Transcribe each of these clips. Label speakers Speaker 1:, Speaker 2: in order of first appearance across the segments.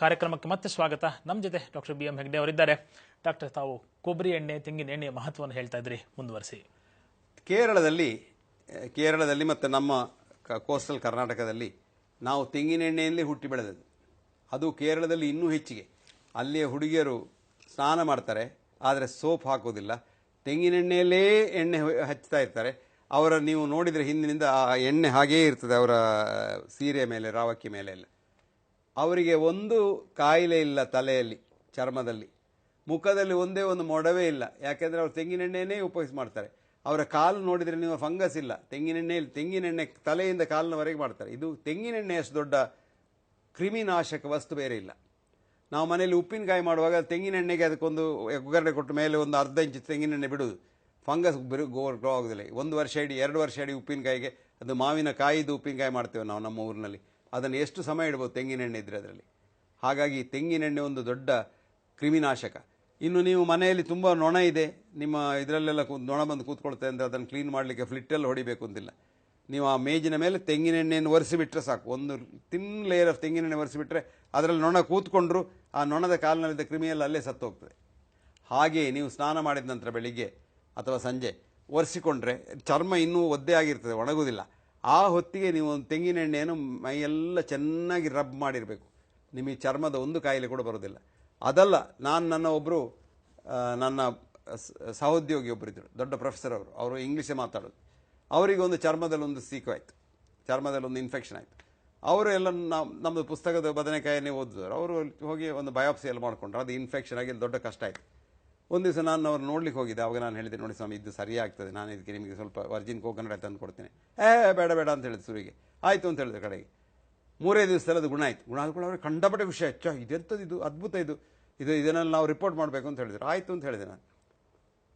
Speaker 1: ಕಾರ್ಯಕ್ರಮಕ್ಕೆ ಮತ್ತೆ ಸ್ವಾಗತ. ನಮ್ಮ ಜೊತೆ ಡಾಕ್ಟರ್ ಬಿ ಎಂ ಹೆಗ್ಡೆ ಅವರಿದ್ದಾರೆ. ಡಾಕ್ಟರ್, ತಾವು ಕೊಬ್ಬರಿ ಎಣ್ಣೆ, ತೆಂಗಿನ ಎಣ್ಣೆಯ ಮಹತ್ವವನ್ನು ಹೇಳ್ತಾ ಇದ್ರಿ. ಮುಂದುವರಿಸಿ.
Speaker 2: ಕೇರಳದಲ್ಲಿ ಕೇರಳದಲ್ಲಿ ಮತ್ತು ನಮ್ಮ ಕೋಸ್ಟಲ್ ಕರ್ನಾಟಕದಲ್ಲಿ ನಾವು ತೆಂಗಿನ ಎಣ್ಣೆಯಲ್ಲೇ ಹುಟ್ಟಿ ಬೆಳೆದದ್ದು. ಅದು ಕೇರಳದಲ್ಲಿ ಇನ್ನೂ ಹೆಚ್ಚಿಗೆ. ಅಲ್ಲಿಯ ಹುಡುಗಿಯರು ಸ್ನಾನ ಮಾಡ್ತಾರೆ, ಆದರೆ ಸೋಪ್ ಹಾಕೋದಿಲ್ಲ. ತೆಂಗಿನೆಣ್ಣೆಯಲ್ಲೇ ಎಣ್ಣೆ ಹಚ್ತಾ ಇರ್ತಾರೆ. ಅವರ ನೀವು ನೋಡಿದರೆ ಹಿಂದಿನಿಂದ ಆ ಎಣ್ಣೆ ಹಾಗೇ ಇರ್ತದೆ ಅವರ ಸೀರೆ ಮೇಲೆ, ರಾವಕ್ಕಿ ಮೇಲೆ ಎಲ್ಲ. ಅವರಿಗೆ ಒಂದು ಕಾಯಿಲೆ ಇಲ್ಲ ತಲೆಯಲ್ಲಿ, ಚರ್ಮದಲ್ಲಿ. ಮುಖದಲ್ಲಿ ಒಂದೇ ಒಂದು ಮೊಡವೆ ಇಲ್ಲ. ಯಾಕೆಂದರೆ ಅವರು ತೆಂಗಿನೆಣ್ಣೆನೇ ಉಪಯೋಗಿಸಿ ಮಾಡ್ತಾರೆ. ಅವರ ಕಾಲು ನೋಡಿದರೆ ನೀವು ಫಂಗಸ್ ಇಲ್ಲ. ತೆಂಗಿನೆಣ್ಣೆ ತೆಂಗಿನೆಣ್ಣೆ ತಲೆಯಿಂದ ಕಾಲಿನವರೆಗೆ ಮಾಡ್ತಾರೆ. ಇದು ತೆಂಗಿನೆಣ್ಣೆ ಅಷ್ಟು ದೊಡ್ಡ ಕ್ರಿಮಿನಾಶಕ ವಸ್ತು ಬೇರೆ ಇಲ್ಲ. ನಾವು ಮನೆಯಲ್ಲಿ ಉಪ್ಪಿನಕಾಯಿ ಮಾಡುವಾಗ ತೆಂಗಿನೆಣ್ಣೆಗೆ ಅದಕ್ಕೊಂದು ಒಗ್ಗರಣೆ ಕೊಟ್ಟ ಮೇಲೆ ಒಂದು ಅರ್ಧ ಇಂಚು ತೆಂಗಿನೆಣ್ಣೆ ಬಿಡುವುದು. ಫಂಗಸ್ ಬಿರು ಗೋ ಗ್ರೋ ಆಗೋದಿಲ್ಲ. ಒಂದು ವರ್ಷ ಇಡೀ ಎರಡು ವರ್ಷ ಇಡೀ ಉಪ್ಪಿನಕಾಯಿಗೆ, ಅದು ಮಾವಿನ ಕಾಯಿದು ಉಪ್ಪಿನಕಾಯಿ ಮಾಡ್ತೇವೆ ನಾವು ನಮ್ಮ ಊರಿನಲ್ಲಿ. ಅದನ್ನು ಎಷ್ಟು ಸಮಯ ಇಡ್ಬೋದು ತೆಂಗಿನೆಣ್ಣೆ ಇದ್ದರೆ ಅದರಲ್ಲಿ? ಹಾಗಾಗಿ ತೆಂಗಿನೆಣ್ಣೆ ಒಂದು ದೊಡ್ಡ ಕ್ರಿಮಿನಾಶಕ. ಇನ್ನು ನೀವು ಮನೆಯಲ್ಲಿ ತುಂಬ ನೊಣ ಇದೆ, ನಿಮ್ಮ ಇದರಲ್ಲೆಲ್ಲ ಕೂ- ನೊಣ ಬಂದು ಕೂತ್ಕೊಳ್ತದೆ ಅಂದರೆ ಅದನ್ನು ಕ್ಲೀನ್ ಮಾಡಲಿಕ್ಕೆ ಫ್ಲಿಟ್ಟಲ್ಲಿ ಹೊಡಿಬೇಕು ಅಂತಿಲ್ಲ. ನೀವು ಆ ಮೇಜಿನ ಮೇಲೆ ತೆಂಗಿನೆಣ್ಣೆಯನ್ನು ಒರೆಸಿಬಿಟ್ರೆ ಸಾಕು. ಒಂದು ತಿನ್ ಲೇಯರ್ ಆಫ್ ತೆಂಗಿನೆಣ್ಣೆ ಒರೆಸಿಬಿಟ್ರೆ ಅದರಲ್ಲಿ ನೊಣ ಕೂತ್ಕೊಂಡ್ರು ಆ ನೊಣದ ಕಾಲಿನಲ್ಲಿದ್ದ ಕ್ರಿಮಿಯೆಲ್ಲ ಅಲ್ಲೇ ಸತ್ತು ಹೋಗ್ತದೆ ಹಾಗೆ ನೀವು ಸ್ನಾನ ಮಾಡಿದ ನಂತರ ಬೆಳಿಗ್ಗೆ ಅಥವಾ ಸಂಜೆ ಒರೆಸಿಕೊಂಡ್ರೆ ಚರ್ಮ ಇನ್ನೂ ಒದ್ದೆ ಆಗಿರ್ತದೆ, ಒಣಗುವುದಿಲ್ಲ. ಆ ಹೊತ್ತಿಗೆ ನೀವು ಒಂದು ತೆಂಗಿನ ಎಣ್ಣೆಯನ್ನು ಮೈಯೆಲ್ಲ ಚೆನ್ನಾಗಿ ರಬ್ ಮಾಡಿರಬೇಕು. ನಿಮಗೆ ಚರ್ಮದ ಒಂದು ಕಾಯಿಲೆ ಕೂಡ ಬರೋದಿಲ್ಲ. ಅದಲ್ಲ, ನಾನು ನನ್ನ ಒಬ್ಬರು ನನ್ನ ಸಹೋದ್ಯೋಗಿ ಒಬ್ಬರಿದ್ದರು ದೊಡ್ಡ ಪ್ರೊಫೆಸರ್ ಅವರು. ಅವರು ಇಂಗ್ಲೀಷೇ ಮಾತಾಡೋದು. ಅವರಿಗೆ ಒಂದು ಚರ್ಮದಲ್ಲಿ ಒಂದು ಸೀಕು ಆಯಿತು ಚರ್ಮದಲ್ಲಿ ಒಂದು ಇನ್ಫೆಕ್ಷನ್ ಆಯಿತು. ಅವರು ಎಲ್ಲ ನಮ್ಮದು ಪುಸ್ತಕದ ಬದನೆಕಾಯನ್ನೇ ಓದಿದ್ರು ಅವರು ಹೋಗಿ ಒಂದು ಬಯೋಪ್ಸಿ ಎಲ್ಲ ಮಾಡ್ಕೊಂಡ್ರು. ಅದು ಇನ್ಫೆಕ್ಷನ್ ಆಗಿ ದೊಡ್ಡ ಕಷ್ಟ ಆಯಿತು. ಒಂದು ದಿವಸ ನಾನು ಅವ್ರು ನೋಡ್ಲಿಕ್ಕೆ ಹೋಗಿದ್ದೆ. ಅವಾಗ ನಾನು ಹೇಳಿದೆ ನೋಡಿ ಸ್ವಾಮಿ, ಇದು ಸರಿ ಆಗ್ತದೆ. ನಾನು ಇದಕ್ಕೆ ನಿಮಗೆ ಸ್ವಲ್ಪ ವರ್ಜಿನ್ ಕೋಕೋನಟ್ ತಂದು ಕೊಡ್ತೇನೆ. ಏ, ಬೇಡ ಬೇಡ, ಅಂತ ಹೇಳಿದೆ ಸುರಿಗೆ. ಆಯಿತು, ಅಂತ ಹೇಳಿದ್ರು ಕಡೆಗೆ. ಮೂರೇ ದಿವಸದಲ್ಲಿ ಅದು ಗುಣ ಆಯಿತು. ಗುಣ ಆದ್ಕೊಂಡು ಅವ್ರಿಗೆ ಕಂಡಪಟ್ಟೆ ವಿಷಯ ಇದು ಇದೆಂಥದ್ದು ಇದು? ಅದ್ಭುತ ಇದು. ಇದು ಇದನ್ನೆಲ್ಲ ನಾವು ರಿಪೋರ್ಟ್ ಮಾಡಬೇಕು, ಅಂತ ಹೇಳಿದ್ರು. ಆಯಿತು, ಅಂತ ಹೇಳಿದೆ ನಾನು.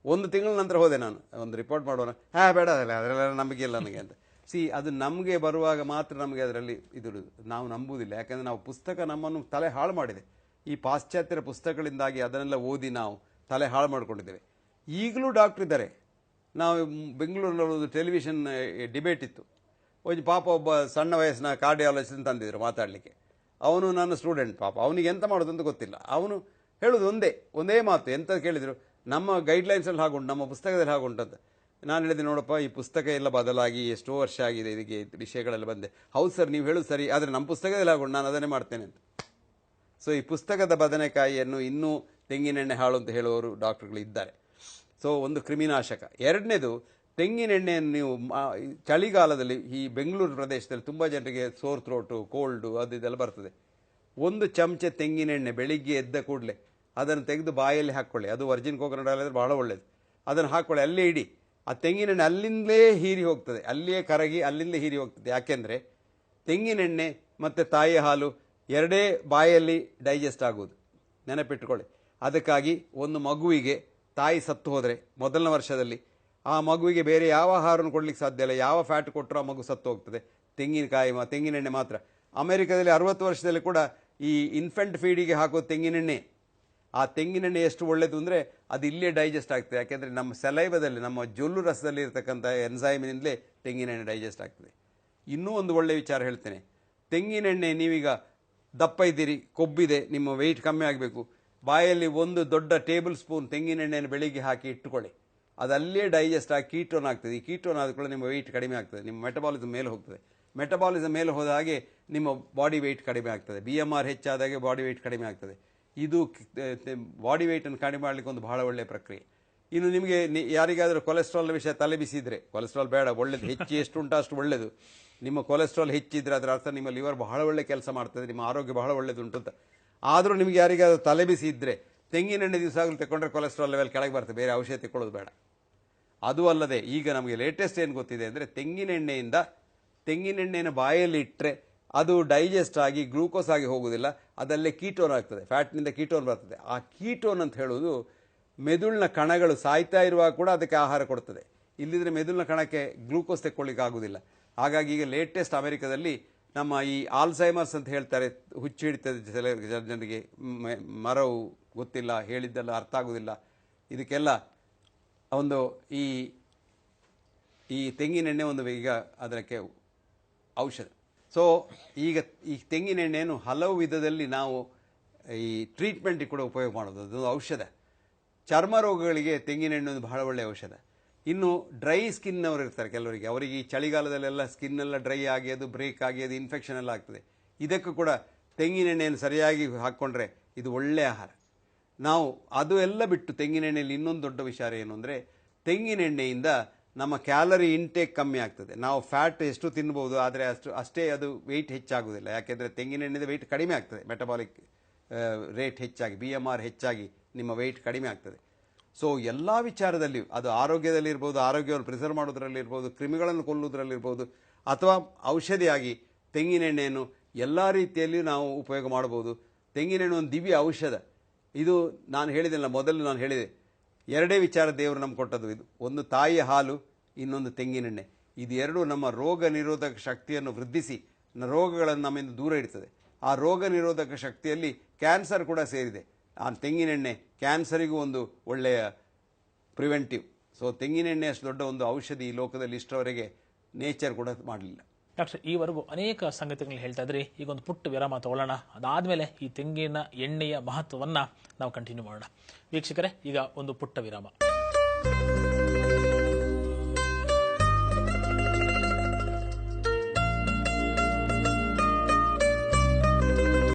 Speaker 2: ಒಂದು ತಿಂಗಳ ನಂತರ ಹೋದೆ ನಾನು. ಒಂದು ರಿಪೋರ್ಟ್ ಮಾಡೋಣ. ಹಾ, ಬೇಡ ಅದಲ್ಲ ಅದರಲ್ಲೆಲ್ಲ ನಂಬಿಕೆ ಇಲ್ಲ ನನಗೆ ಅಂತ. ಸಿ ಅದು ನಮಗೆ ಬರುವಾಗ ಮಾತ್ರ ನಮಗೆ ಅದರಲ್ಲಿ ಇದು ನಾವು ನಂಬುವುದಿಲ್ಲ ಯಾಕಂದರೆ ನಾವು ಪುಸ್ತಕ ನಮ್ಮನ್ನು ತಲೆ ಹಾಳು ಮಾಡಿದೆ. ಈ ಪಾಶ್ಚಾತ್ಯರ ಪುಸ್ತಕಗಳಿಂದಾಗಿ ಅದನ್ನೆಲ್ಲ ಓದಿ ನಾವು ತಲೆ ಹಾಳು ಮಾಡಿಕೊಂಡಿದ್ದೇವೆ. ಈಗಲೂ ಡಾಕ್ಟ್ರ್ ಇದ್ದಾರೆ. ನಾವು ಬೆಂಗಳೂರಿನಲ್ಲಿ ಒಂದು ಟೆಲಿವಿಷನ್ ಡಿಬೇಟ್ ಇತ್ತು. ಒಂದು ಪಾಪ ಒಬ್ಬ ಸಣ್ಣ ವಯಸ್ಸಿನ ಕಾರ್ಡಿಯಾಲಜಿಸ್ಟ್ ತಂದಿದ್ರು ಮಾತಾಡಲಿಕ್ಕೆ. ಅವನು ನನ್ನ ಸ್ಟೂಡೆಂಟ್ ಪಾಪ. ಅವನಿಗೆ ಎಂತ ಮಾಡೋದು ಅಂತ ಗೊತ್ತಿಲ್ಲ. ಅವನು ಹೇಳೋದು ಒಂದೇ ಒಂದೇ ಮಾತು. ಎಂತ ಕೇಳಿದರು? ನಮ್ಮ ಗೈಡ್ಲೈನ್ಸಲ್ಲಿ ಹಾಗುಂಟು, ನಮ್ಮ ಪುಸ್ತಕದಲ್ಲಿ ಹಾಗುಂಟಂತ ನಾನು ಹೇಳಿದೆ, ನೋಡಪ್ಪ, ಈ ಪುಸ್ತಕ ಎಲ್ಲ ಬದಲಾಗಿ ಎಷ್ಟೋ ವರ್ಷ ಆಗಿದೆ, ಇದಕ್ಕೆ ವಿಷಯಗಳೆಲ್ಲ ಬಂದೆ. ಹೌದು ಸರ್, ನೀವು ಹೇಳೋದು ಸರಿ, ಆದರೆ ನಮ್ಮ ಪುಸ್ತಕದಲ್ಲಿ ಹಾಗುಂಟು, ನಾನು ಅದನ್ನೇ ಮಾಡ್ತೇನೆ ಅಂತ. ಸೊ ಈ ಪುಸ್ತಕದ ಬದನೆಕಾಯಿಯನ್ನು ಇನ್ನೂ ತೆಂಗಿನೆಣ್ಣೆ ಹಾಳು ಅಂತ ಹೇಳುವವರು ಡಾಕ್ಟರ್ಗಳು ಇದ್ದಾರೆ. ಸೊ ಒಂದು ಕ್ರಿಮಿನಾಶಕ. ಎರಡನೇದು ತೆಂಗಿನೆಣ್ಣೆಯನ್ನು ನೀವು ಚಳಿಗಾಲದಲ್ಲಿ ಈ ಬೆಂಗಳೂರು ಪ್ರದೇಶದಲ್ಲಿ ತುಂಬ ಜನರಿಗೆ ಸೋರ್ ಥ್ರೋಟು ಕೋಲ್ಡು ಅದು ಇದೆಲ್ಲ ಬರ್ತದೆ. ಒಂದು ಚಮಚ ತೆಂಗಿನೆಣ್ಣೆ ಬೆಳಿಗ್ಗೆ ಎದ್ದ ಕೂಡಲೇ ಅದನ್ನು ತೆಗೆದು ಬಾಯಲ್ಲಿ ಹಾಕ್ಕೊಳ್ಳಿ. ಅದು ವರ್ಜಿನ್ ಕೋಕೋನಟ್ ಆಯಿಲ್ ಆದರೆ ಬಹಳ ಒಳ್ಳೆಯದು ಅದನ್ನು ಹಾಕ್ಕೊಳ್ಳಿ, ಅಲ್ಲೇ ಇಡಿ. ಆ ತೆಂಗಿನೆಣ್ಣೆ ಅಲ್ಲಿಂದಲೇ ಹೀರಿ ಹೋಗ್ತದೆ. ಅಲ್ಲಿಯೇ ಕರಗಿ ಅಲ್ಲಿಂದ ಹೀರಿ ಹೋಗ್ತದೆ. ಯಾಕೆಂದರೆ ತೆಂಗಿನೆಣ್ಣೆ ಮತ್ತು ತಾಯಿ ಹಾಲು ಎರಡೇ ಬಾಯಲ್ಲಿ ಡೈಜೆಸ್ಟ್ ಆಗೋದು ನೆನಪಿಟ್ಟುಕೊಳ್ಳಿ ಅದಕ್ಕಾಗಿ ಒಂದು ಮಗುವಿಗೆ ತಾಯಿ ಸತ್ತು ಹೋದರೆ ಮೊದಲನೇ ವರ್ಷದಲ್ಲಿ, ಆ ಮಗುವಿಗೆ ಬೇರೆ ಯಾವ ಆಹಾರವನ್ನು ಕೊಡಲಿಕ್ಕೆ ಸಾಧ್ಯ ಇಲ್ಲ. ಯಾವ ಫ್ಯಾಟ್ ಕೊಟ್ಟರು ಆ ಮಗು ಸತ್ತು ಹೋಗ್ತದೆ. ತೆಂಗಿನಕಾಯಿ ಮಾ, ತೆಂಗಿನೆಣ್ಣೆ ಮಾತ್ರ. ಅಮೆರಿಕದಲ್ಲಿ ಅರವತ್ತು ವರ್ಷದಲ್ಲಿ ಕೂಡ ಈ ಇನ್ಫೆಂಟ್ ಫೀಡಿಗೆ ಹಾಕೋ ತೆಂಗಿನೆಣ್ಣೆ. ಆ ತೆಂಗಿನೆಣ್ಣೆ ಎಷ್ಟು ಒಳ್ಳೆಯದು ಅಂದರೆ ಅದು ಇಲ್ಲೇ ಡೈಜೆಸ್ಟ್ ಆಗ್ತದೆ. ಯಾಕೆಂದರೆ ನಮ್ಮ ಸಲೈವದಲ್ಲಿ, ನಮ್ಮ ಜೊಲ್ಲು ರಸದಲ್ಲಿ ಇರತಕ್ಕಂಥ ಎನ್ಸೈಮಿನಿಂದಲೇ ತೆಂಗಿನೆಣ್ಣೆ ಡೈಜೆಸ್ಟ್ ಆಗ್ತದೆ. ಇನ್ನೂ ಒಂದು ಒಳ್ಳೆಯ ವಿಚಾರ ಹೇಳ್ತೇನೆ. ತೆಂಗಿನೆಣ್ಣೆ ನೀವೀಗ ದಪ್ಪ ಇದ್ದೀರಿ, ಕೊಬ್ಬಿದೆ, ನಿಮ್ಮ ವೆಯ್ಟ್ ಕಮ್ಮಿ ಆಗಬೇಕು. ಬಾಯಲ್ಲಿ ಒಂದು ದೊಡ್ಡ ಟೇಬಲ್ ಸ್ಪೂನ್ ತೆಂಗಿನೆಣ್ಣೆಯನ್ನು ಬೆಳಿಗ್ಗೆ ಹಾಕಿ ಇಟ್ಟುಕೊಳ್ಳಿ. ಅದಲ್ಲೇ ಡೈಜೆಸ್ಟ್ ಆಗಿ ಕೀಟೋನ್ ಆಗ್ತದೆ. ಈ ಕೀಟೋನ್ ಆದ ಕೂಡ ನಿಮ್ಮ ವೆಯ್ಟ್ ಕಡಿಮೆ ಆಗ್ತದೆ. ನಿಮ್ಮ ಮೆಟಬಾಲಿಸಮ್ ಮೇಲೆ ಹೋಗ್ತದೆ. ಮೆಟಬಾಲಿಸಮ್ ಮೇಲೆ ಹೋದ ಹಾಗೆ ನಿಮ್ಮ ಬಾಡಿ ವೆಯ್ಟ್ ಕಡಿಮೆ ಆಗ್ತದೆ. ಬಿ ಎಂ ಆರ್ ಹೆಚ್ಚಾದಾಗೆ ಬಾಡಿ ವೆಯ್ಟ್ ಕಡಿಮೆ ಆಗ್ತದೆ. ಇದು ಬಾಡಿ ವೆಯ್ಟನ್ನು ಕಡಿಮೆ ಮಾಡಲಿಕ್ಕೆ ಒಂದು ಬಹಳ ಒಳ್ಳೆಯ ಪ್ರಕ್ರಿಯೆ. ಇನ್ನು ನಿಮಗೆ ಯಾರಿಗಾದರೂ ಕೊಲೆಸ್ಟ್ರಾಲ್ ವಿಷಯ ತಲೆ ಬಿಸಿದ್ರೆ ಕೊಲೆಸ್ಟ್ರಾಲ್ ಬೇಡ, ಒಳ್ಳೇದು, ಹೆಚ್ಚು, ಎಷ್ಟು ಉಂಟು ಅಷ್ಟು ಒಳ್ಳೆಯದು ನಿಮ್ಮ ಕೊಲೆಸ್ಟ್ರಾಲ್ ಹೆಚ್ಚಿದ್ರೆ ಅದರ ಅರ್ಥ ನಿಮ್ಮ ಲಿವರ್ ಬಹಳ ಒಳ್ಳೆ ಕೆಲಸ ಮಾಡ್ತದೆ, ನಿಮ್ಮ ಆರೋಗ್ಯ ಬಹಳ ಒಳ್ಳೆಯದುಂಟು ಅಂತ. ಆದರೂ ನಿಮಗೆ ಯಾರಿಗಾದ್ರೂ ತಲೆ ಬಿಸಿ ಇದ್ದರೆ ತೆಂಗಿನೆಣ್ಣೆ ದಿವಸ ಆಗಲಿ ತಗೊಂಡ್ರೆ ಕೊಲೆಸ್ಟ್ರಾಲ್ ಲೆವೆಲ್ ಕೆಳಗೆ ಬರ್ತದೆ, ಬೇರೆ ಔಷಧಿ ತಗೊಳ್ಳೋದು ಬೇಡ. ಅದು ಅಲ್ಲದೆ ಈಗ ನಮಗೆ ಲೇಟೆಸ್ಟ್ ಏನು ಗೊತ್ತಿದೆ ಅಂದರೆ ತೆಂಗಿನೆಣ್ಣೆಯಿಂದ ತೆಂಗಿನೆಣ್ಣೆಯನ್ನು ಬಾಯಲ್ಲಿ ಇಟ್ಟರೆ ಅದು ಡೈಜೆಸ್ಟ್ ಆಗಿ ಗ್ಲೂಕೋಸ್ ಆಗಿ ಹೋಗುವುದಿಲ್ಲ ಅದಲ್ಲೇ ಕೀಟೋನ್ ಆಗ್ತದೆ ಫ್ಯಾಟ್ನಿಂದ ಕೀಟೋನ್ ಬರ್ತದೆ. ಆ ಕೀಟೋನ್ ಅಂತ ಹೇಳುವುದು ಮೆದುಳಿನ ಕಣಗಳು ಸಾಯ್ತಾ ಇರುವಾಗ ಕೂಡ ಅದಕ್ಕೆ ಆಹಾರ ಕೊಡ್ತದೆ. ಇಲ್ಲಿದ್ರೆ ಮೆದುಳಿನ ಕಣಕ್ಕೆ ಗ್ಲೂಕೋಸ್ ತೆಕ್ಕೊಳ್ಳಿಕ್ಕೆ ಆಗುವುದಿಲ್ಲ ಹಾಗಾಗಿ ಈಗ ಲೇಟೆಸ್ಟ್ ಅಮೆರಿಕದಲ್ಲಿ ನಮ್ಮ ಈ ಆಲ್ಸೈಮರ್ಸ್ ಅಂತ ಹೇಳ್ತಾರೆ, ಹುಚ್ಚು ಹಿಡಿತದೆ ಜನರಿಗೆ ಮರವು ಗೊತ್ತಿಲ್ಲ, ಹೇಳಿದ್ದೆಲ್ಲ ಅರ್ಥ ಆಗೋದಿಲ್ಲ. ಇದಕ್ಕೆಲ್ಲ ಒಂದು ಈ ಈ ತೆಂಗಿನೆಣ್ಣೆ ಒಂದು ಈಗ ಅದಕ್ಕೆ ಔಷಧ. ಸೊ ಈಗ ಈ ತೆಂಗಿನೆಣ್ಣೆಯನ್ನು ಹಲವು ವಿಧದಲ್ಲಿ ನಾವು ಈ ಟ್ರೀಟ್ಮೆಂಟಿಗೆ ಕೂಡ ಉಪಯೋಗ ಮಾಡೋದು. ಅದೊಂದು ಔಷಧ. ಚರ್ಮ ರೋಗಗಳಿಗೆ ತೆಂಗಿನೆಣ್ಣೆ ಒಂದು ಬಹಳ ಒಳ್ಳೆಯ ಔಷಧ. ಇನ್ನು ಡ್ರೈ ಸ್ಕಿನ್ ಅವರು ಇರ್ತಾರೆ ಕೆಲವರಿಗೆ. ಅವರಿಗೆ ಈ ಚಳಿಗಾಲದಲ್ಲೆಲ್ಲ ಸ್ಕಿನ್ ಎಲ್ಲ ಡ್ರೈ ಆಗಿ ಅದು ಬ್ರೇಕ್ ಆಗಿ ಅದು ಇನ್ಫೆಕ್ಷನ್ ಎಲ್ಲ ಆಗ್ತದೆ. ಇದಕ್ಕೂ ಕೂಡ ತೆಂಗಿನೆಣ್ಣೆಯನ್ನು ಸರಿಯಾಗಿ ಹಾಕ್ಕೊಂಡ್ರೆ ಇದು ಒಳ್ಳೆಯ ಆಹಾರ. ನಾವು ಅದು ಎಲ್ಲ ಬಿಟ್ಟು ತೆಂಗಿನ ಎಣ್ಣೆಯಲ್ಲಿ ಇನ್ನೊಂದು ದೊಡ್ಡ ವಿಚಾರ ಏನು ಅಂದರೆ ತೆಂಗಿನೆಣ್ಣೆಯಿಂದ ನಮ್ಮ ಕ್ಯಾಲರಿ ಇಂಟೇಕ್ ಕಮ್ಮಿ ಆಗ್ತದೆ. ನಾವು ಫ್ಯಾಟ್ ಎಷ್ಟು ತಿನ್ಬೋದು ಆದರೆ ಅಷ್ಟು, ಅಷ್ಟೇ ಅದು ವೆಯ್ಟ್ ಹೆಚ್ಚಾಗುವುದಿಲ್ಲ. ಯಾಕೆಂದರೆ ತೆಂಗಿನೆಣ್ಣೆದ ವೆಯ್ಟ್ ಕಡಿಮೆ ಆಗ್ತದೆ. ಮೆಟಬಾಲಿಕ್ ರೇಟ್ ಹೆಚ್ಚಾಗಿ ಬಿ ಎಂ ಆರ್ ಹೆಚ್ಚಾಗಿ ನಿಮ್ಮ ವೆಯ್ಟ್ ಕಡಿಮೆ ಆಗ್ತದೆ. ಸೊ ಎಲ್ಲ ವಿಚಾರದಲ್ಲಿ, ಅದು ಆರೋಗ್ಯದಲ್ಲಿರ್ಬೋದು ಆರೋಗ್ಯವನ್ನು ಪ್ರಿಸರ್ವ್ ಮಾಡೋದ್ರಲ್ಲಿರ್ಬೋದು ಕ್ರಿಮಿಗಳನ್ನು ಕೊಲ್ಲುವುದರಲ್ಲಿರ್ಬೋದು ಅಥವಾ ಔಷಧಿಯಾಗಿ ತೆಂಗಿನೆಣ್ಣೆಯನ್ನು ಎಲ್ಲ ರೀತಿಯಲ್ಲಿ ನಾವು ಉಪಯೋಗ ಮಾಡ್ಬೋದು ತೆಂಗಿನೆಣ್ಣೆ ಒಂದು ದಿವ್ಯ ಔಷಧ. ಇದು ನಾನು ಹೇಳಿದಿಲ್ಲ ಮೊದಲು ನಾನು ಹೇಳಿದೆ. ಎರಡೇ ವಿಚಾರ ದೇವರು ನಮ್ಗೆ ಕೊಟ್ಟದ್ದು ಇದು. ಒಂದು ತಾಯಿಯ ಹಾಲು, ಇನ್ನೊಂದು ತೆಂಗಿನೆಣ್ಣೆ ಇದು ಎರಡು ನಮ್ಮ ರೋಗ ನಿರೋಧಕ ಶಕ್ತಿಯನ್ನು ವೃದ್ಧಿಸಿ ರೋಗಗಳನ್ನು ನಮ್ಮಿಂದ ದೂರ ಇಡ್ತದೆ. ಆ ರೋಗ ನಿರೋಧಕ ಶಕ್ತಿಯಲ್ಲಿ ಕ್ಯಾನ್ಸರ್ ಕೂಡ ಸೇರಿದೆ. ಆ ತೆಂಗಿನೆಣ್ಣೆ ಕ್ಯಾನ್ಸರಿಗೂ ಒಂದು ಒಳ್ಳೆಯ ಪ್ರಿವೆಂಟಿವ್. ಸೊ ತೆಂಗಿನೆಣ್ಣೆ ಅಷ್ಟು ದೊಡ್ಡ ಒಂದು ಔಷಧಿ ಈ ಲೋಕದಲ್ಲಿ ಇಷ್ಟರವರೆಗೆ ನೇಚರ್ ಕೂಡ ಮಾಡಲಿಲ್ಲ.
Speaker 1: ಡಾಕ್ಟರ್, ಈವರೆಗೂ ಅನೇಕ ಸಂಗತಿಗಳನ್ನ ಹೇಳ್ತಾ ಇದ್ರಿ. ಈಗ ಒಂದು ಪುಟ್ಟ ವಿರಾಮ ತಗೊಳ್ಳೋಣ. ಅದಾದಮೇಲೆ ಈ ತೆಂಗಿನ ಎಣ್ಣೆಯ ಮಹತ್ವವನ್ನು ನಾವು ಕಂಟಿನ್ಯೂ ಮಾಡೋಣ. ವೀಕ್ಷಕರೇ, ಈಗ ಒಂದು ಪುಟ್ಟ ವಿರಾಮ.